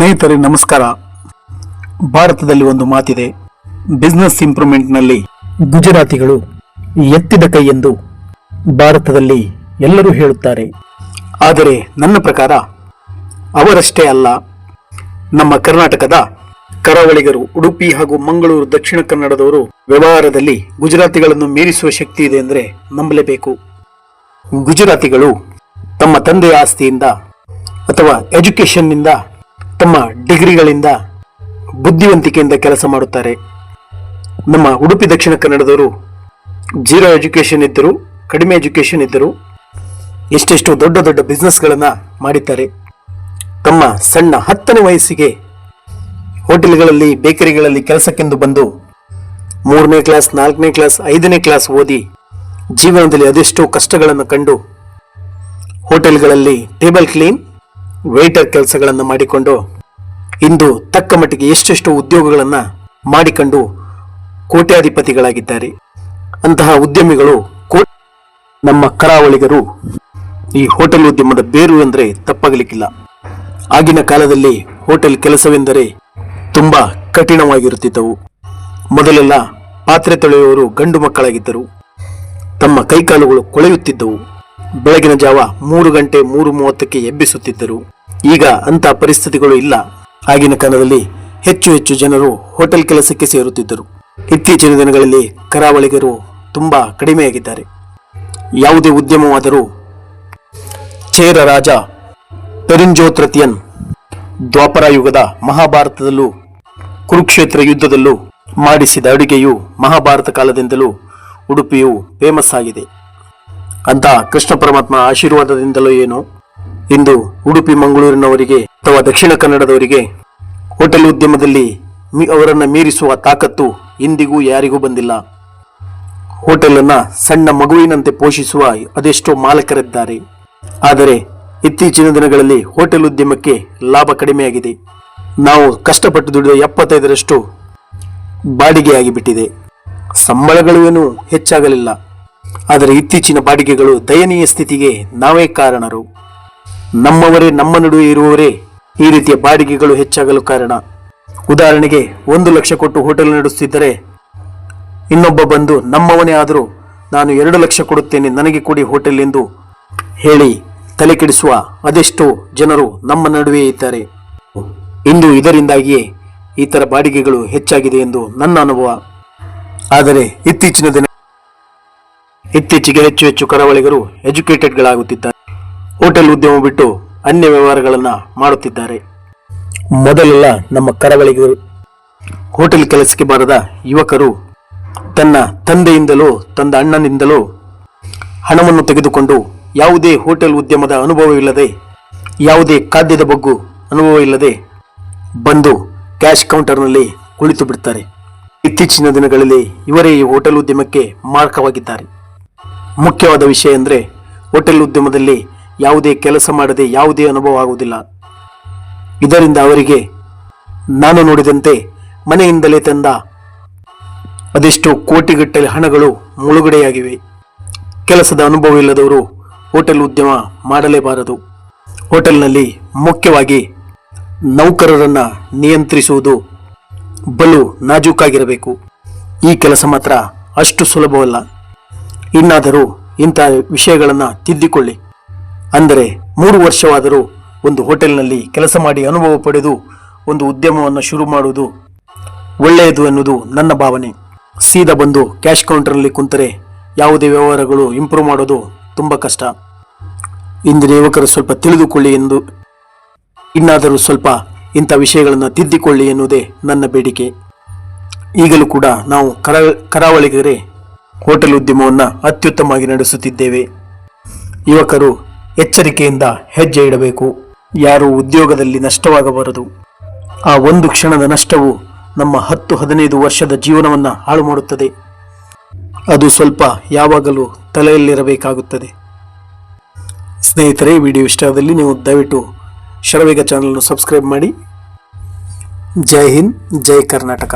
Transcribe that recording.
ಸ್ನೇಹಿತರೆ, ನಮಸ್ಕಾರ. ಭಾರತದಲ್ಲಿ ಒಂದು ಮಾತಿದೆ. ಬಿಸ್ನೆಸ್ ಇಂಪ್ರೂವ್ಮೆಂಟ್ನಲ್ಲಿ ಗುಜರಾತಿಗಳು ಎತ್ತಿದ ಕೈ ಎಂದು ಭಾರತದಲ್ಲಿ ಎಲ್ಲರೂ ಹೇಳುತ್ತಾರೆ. ಆದರೆ ನನ್ನ ಪ್ರಕಾರ ಅವರಷ್ಟೇ ಅಲ್ಲ. ನಮ್ಮ ಕರ್ನಾಟಕದ ಕರಾವಳಿಗರು, ಉಡುಪಿ ಹಾಗೂ ಮಂಗಳೂರು, ದಕ್ಷಿಣ ಕನ್ನಡದವರು ವ್ಯವಹಾರದಲ್ಲಿ ಗುಜರಾತಿಗಳನ್ನು ಮೀರಿಸುವ ಶಕ್ತಿ ಇದೆ ಅಂದರೆ ನಂಬಲೇಬೇಕು. ಗುಜರಾತಿಗಳು ತಮ್ಮ ತಂದೆಯ ಆಸ್ತಿಯಿಂದ ಅಥವಾ ಎಜುಕೇಷನ್ನಿಂದ ತಮ್ಮ ಡಿಗ್ರಿಗಳಿಂದ ಬುದ್ಧಿವಂತಿಕೆಯಿಂದ ಕೆಲಸ ಮಾಡುತ್ತಾರೆ. ನಮ್ಮ ಉಡುಪಿ ದಕ್ಷಿಣ ಕನ್ನಡದವರು ಜೀರೋ ಎಜುಕೇಷನ್ ಇದ್ದರು, ಕಡಿಮೆ ಎಜುಕೇಷನ್ ಇದ್ದರು, ಎಷ್ಟೆಷ್ಟು ದೊಡ್ಡ ದೊಡ್ಡ ಬಿಸ್ನೆಸ್ಗಳನ್ನು ಮಾಡಿದ್ದಾರೆ. ತಮ್ಮ ಸಣ್ಣ ಹತ್ತನೇ ವಯಸ್ಸಿಗೆ ಹೋಟೆಲ್ಗಳಲ್ಲಿ, ಬೇಕರಿಗಳಲ್ಲಿ ಕೆಲಸಕ್ಕೆಂದು ಬಂದು ಮೂರನೇ ಕ್ಲಾಸ್, ನಾಲ್ಕನೇ ಕ್ಲಾಸ್, ಐದನೇ ಕ್ಲಾಸ್ ಓದಿ ಜೀವನದಲ್ಲಿ ಅದೆಷ್ಟೋ ಕಷ್ಟಗಳನ್ನು ಕಂಡು ಹೋಟೆಲ್ಗಳಲ್ಲಿ ಟೇಬಲ್ ಕ್ಲೀನ್ ವೇಟರ್ ಕೆಲಸಗಳನ್ನು ಮಾಡಿಕೊಂಡು ಇಂದು ತಕ್ಕ ಮಟ್ಟಿಗೆ ಎಷ್ಟೆಷ್ಟು ಉದ್ಯೋಗಗಳನ್ನು ಮಾಡಿಕೊಂಡು ಕೋಟ್ಯಾಧಿಪತಿಗಳಾಗಿದ್ದಾರೆ. ಅಂತಹ ಉದ್ಯಮಿಗಳು ನಮ್ಮ ಕರಾವಳಿಗರು. ಈ ಹೋಟೆಲ್ ಉದ್ಯಮದ ಬೇರು ಅಂದರೆ ತಪ್ಪಾಗಲಿಕ್ಕಿಲ್ಲ. ಆಗಿನ ಕಾಲದಲ್ಲಿ ಹೋಟೆಲ್ ಕೆಲಸವೆಂದರೆ ತುಂಬ ಕಠಿಣವಾಗಿರುತ್ತಿದ್ದವು. ಮೊದಲೆಲ್ಲ ಪಾತ್ರೆ ತೊಳೆಯುವವರು ಗಂಡು ಮಕ್ಕಳಾಗಿದ್ದರು. ತಮ್ಮ ಕೈಕಾಲುಗಳು ಕೊಳೆಯುತ್ತಿದ್ದವು. ಬೆಳಗಿನ ಜಾವ ಮೂರು ಗಂಟೆ ಮೂರು ಮೂವತ್ತಕ್ಕೆ ಎಬ್ಬಿಸುತ್ತಿದ್ದರು. ಈಗ ಅಂಥ ಪರಿಸ್ಥಿತಿಗಳು ಇಲ್ಲ. ಆಗಿನ ಕಾಲದಲ್ಲಿ ಹೆಚ್ಚು ಹೆಚ್ಚು ಜನರು ಹೋಟೆಲ್ ಕೆಲಸಕ್ಕೆ ಸೇರುತ್ತಿದ್ದರು. ಇತ್ತೀಚಿನ ದಿನಗಳಲ್ಲಿ ಕರಾವಳಿಗರು ತುಂಬ ಕಡಿಮೆಯಾಗಿದ್ದಾರೆ. ಯಾವುದೇ ಉದ್ಯಮವಾದರೂ ಚೇರ ರಾಜ ಪೆರಿಂಜೋತ್ರತಿಯನ್ ದ್ವಾಪರ ಯುಗದ ಮಹಾಭಾರತದಲ್ಲೂ ಕುರುಕ್ಷೇತ್ರ ಯುದ್ಧದಲ್ಲೂ ಮಾಡಿಸಿದ ಅಡುಗೆಯು ಮಹಾಭಾರತ ಕಾಲದಿಂದಲೂ ಉಡುಪಿಯು ಫೇಮಸ್ ಆಗಿದೆ. ಅಂತ ಕೃಷ್ಣ ಪರಮಾತ್ಮ ಆಶೀರ್ವಾದದಿಂದಲೋ ಏನೋ, ಇಂದು ಉಡುಪಿ ಮಂಗಳೂರಿನವರಿಗೆ ಅಥವಾ ದಕ್ಷಿಣ ಕನ್ನಡದವರಿಗೆ ಹೋಟೆಲ್ ಉದ್ಯಮದಲ್ಲಿ ಅವರನ್ನು ಮೀರಿಸುವ ತಾಕತ್ತು ಇಂದಿಗೂ ಯಾರಿಗೂ ಬಂದಿಲ್ಲ. ಹೋಟೆಲನ್ನು ಸಣ್ಣ ಮಗುವಿನಂತೆ ಪೋಷಿಸುವ ಅದೆಷ್ಟೋ ಮಾಲಕರಿದ್ದಾರೆ. ಆದರೆ ಇತ್ತೀಚಿನ ದಿನಗಳಲ್ಲಿ ಹೋಟೆಲ್ ಉದ್ಯಮಕ್ಕೆ ಲಾಭ ಕಡಿಮೆಯಾಗಿದೆ. ನಾವು ಕಷ್ಟಪಟ್ಟು ದುಡಿದ ಎಪ್ಪತ್ತೈದರಷ್ಟು ಬಾಡಿಗೆಯಾಗಿ ಬಿಟ್ಟಿದೆ ಸಂಬಳಗಳು ಏನು ಹೆಚ್ಚಾಗಲಿಲ್ಲ. ಆದರೆ ಇತ್ತೀಚಿನ ಬಾಡಿಗೆಗಳು ದಯನೀಯ ಸ್ಥಿತಿಗೆ ನಾವೇ ಕಾರಣರು. ನಮ್ಮವರೇ ನಮ್ಮ ನಡುವೆ ಇರುವವರೇ ಈ ರೀತಿಯ ಬಾಡಿಗೆಗಳು ಹೆಚ್ಚಾಗಲು ಕಾರಣ. ಉದಾಹರಣೆಗೆ ಒಂದು ಲಕ್ಷ ಕೊಟ್ಟು ಹೋಟೆಲ್ ನಡೆಸುತ್ತಿದ್ದರೆ ಇನ್ನೊಬ್ಬ ಬಂದು, ನಮ್ಮವನೇ ಆದರೂ ನಾನು ಎರಡು ಲಕ್ಷ ಕೊಡುತ್ತೇನೆ, ನನಗೆ ಕೊಡಿ ಹೋಟೆಲ್ ಎಂದು ಹೇಳಿ ತಲೆ ಕೆಡಿಸುವ ಅದೆಷ್ಟೋ ಜನರು ನಮ್ಮ ನಡುವೆ ಇದ್ದಾರೆ. ಇಂದು ಇದರಿಂದಾಗಿಯೇ ಈ ಥರ ಬಾಡಿಗೆಗಳು ಹೆಚ್ಚಾಗಿದೆ ಎಂದು ನನ್ನ ಅನುಭವ. ಆದರೆ ಇತ್ತೀಚಿನ ದಿನ ಇತ್ತೀಚೆಗೆ ಹೆಚ್ಚು ಹೆಚ್ಚು ಕರಾವಳಿಗರು ಎಜುಕೇಟೆಡ್ಗಳಾಗುತ್ತಿದ್ದಾರೆ. ಹೋಟೆಲ್ ಉದ್ಯಮ ಬಿಟ್ಟು ಅನ್ಯ ವ್ಯವಹಾರಗಳನ್ನು ಮಾಡುತ್ತಿದ್ದಾರೆ. ಮೊದಲೆಲ್ಲ ನಮ್ಮ ಕರಾವಳಿಗರು ಹೋಟೆಲ್ ಕೆಲಸಕ್ಕೆ ಬಾರದ ಯುವಕರು ತನ್ನ ತಂದೆಯಿಂದಲೋ ತಂದ ಅಣ್ಣನಿಂದಲೋ ಹಣವನ್ನು ತೆಗೆದುಕೊಂಡು ಯಾವುದೇ ಹೋಟೆಲ್ ಉದ್ಯಮದ ಅನುಭವವಿಲ್ಲದೆ, ಯಾವುದೇ ಖಾದ್ಯದ ಬಗ್ಗು ಅನುಭವ ಇಲ್ಲದೆ ಬಂದು ಕ್ಯಾಶ್ ಕೌಂಟರ್ನಲ್ಲಿ ಕುಳಿತು ಬಿಡ್ತಾರೆ ಇತ್ತೀಚಿನ ದಿನಗಳಲ್ಲಿ ಇವರೇ ಈ ಹೋಟೆಲ್ ಉದ್ಯಮಕ್ಕೆ ಮಾರಕವಾಗಿದ್ದಾರೆ. ಮುಖ್ಯವಾದ ವಿಷಯ ಅಂದರೆ ಹೋಟೆಲ್ ಉದ್ಯಮದಲ್ಲಿ ಯಾವುದೇ ಕೆಲಸ ಮಾಡದೆ ಯಾವುದೇ ಅನುಭವ ಆಗುವುದಿಲ್ಲ. ಇದರಿಂದ ಅವರಿಗೆ ನಾನು ನೋಡಿದಂತೆ ಮನೆಯಿಂದಲೇ ತಂದ ಅದೆಷ್ಟು ಕೋಟಿಗಟ್ಟಲೆ ಹಣಗಳು ಮುಳುಗಡೆಯಾಗಿವೆ. ಕೆಲಸದ ಅನುಭವ ಇಲ್ಲದವರು ಹೋಟೆಲ್ ಉದ್ಯಮ ಮಾಡಲೇಬಾರದು. ಹೋಟೆಲ್ನಲ್ಲಿ ಮುಖ್ಯವಾಗಿ ನೌಕರರನ್ನು ನಿಯಂತ್ರಿಸುವುದು ಬಲು ನಾಜೂಕಾಗಿರಬೇಕು. ಈ ಕೆಲಸ ಮಾತ್ರ ಅಷ್ಟು ಸುಲಭವಲ್ಲ. ಇನ್ನಾದರೂ ಇಂಥ ವಿಷಯಗಳನ್ನು ತಿದ್ದಿಕೊಳ್ಳಿ. ಅಂದರೆ ಮೂರು ವರ್ಷವಾದರೂ ಒಂದು ಹೋಟೆಲ್ನಲ್ಲಿ ಕೆಲಸ ಮಾಡಿ ಅನುಭವ ಪಡೆದು ಒಂದು ಉದ್ಯಮವನ್ನು ಶುರು ಮಾಡುವುದು ಒಳ್ಳೆಯದು ಎನ್ನುವುದು ನನ್ನ ಭಾವನೆ. ಸೀದಾ ಬಂದು ಕ್ಯಾಶ್ ಕೌಂಟರ್ನಲ್ಲಿ ಕುಂತರೆ ಯಾವುದೇ ವ್ಯವಹಾರಗಳು ಇಂಪ್ರೂವ್ ಮಾಡೋದು ತುಂಬ ಕಷ್ಟ. ಇಂದಿನ ಯುವಕರು ಸ್ವಲ್ಪ ತಿಳಿದುಕೊಳ್ಳಿ ಎಂದು, ಇನ್ನಾದರೂ ಸ್ವಲ್ಪ ಇಂಥ ವಿಷಯಗಳನ್ನು ತಿದ್ದಿಕೊಳ್ಳಿ ಎನ್ನುವುದೇ ನನ್ನ ಬೇಡಿಕೆ. ಈಗಲೂ ಕೂಡ ನಾವು ಕರ ಕರಾವಳಿಗರೇ ಹೋಟೆಲ್ ಉದ್ಯಮವನ್ನು ಅತ್ಯುತ್ತಮವಾಗಿ ನಡೆಸುತ್ತಿದ್ದೇವೆ. ಯುವಕರು ಎಚ್ಚರಿಕೆಯಿಂದ ಹೆಜ್ಜೆ ಇಡಬೇಕು. ಯಾರು ಉದ್ಯೋಗದಲ್ಲಿ ನಷ್ಟವಾಗಬಾರದು. ಆ ಒಂದು ಕ್ಷಣದ ನಷ್ಟವು ನಮ್ಮ ಹತ್ತು ಹದಿನೈದು ವರ್ಷದ ಜೀವನವನ್ನು ಹಾಳು ಮಾಡುತ್ತದೆ. ಅದು ಸ್ವಲ್ಪ ಯಾವಾಗಲೂ ತಲೆಯಲ್ಲಿರಬೇಕಾಗುತ್ತದೆ. ಸ್ನೇಹಿತರೆ, ವಿಡಿಯೋ ಇಷ್ಟದಲ್ಲಿ ನೀವು ದಯವಿಟ್ಟು ಶರವೇಗ ಚಾನಲ್ನ ಸಬ್ಸ್ಕ್ರೈಬ್ ಮಾಡಿ. ಜೈ ಹಿಂದ್, ಜೈ ಕರ್ನಾಟಕ.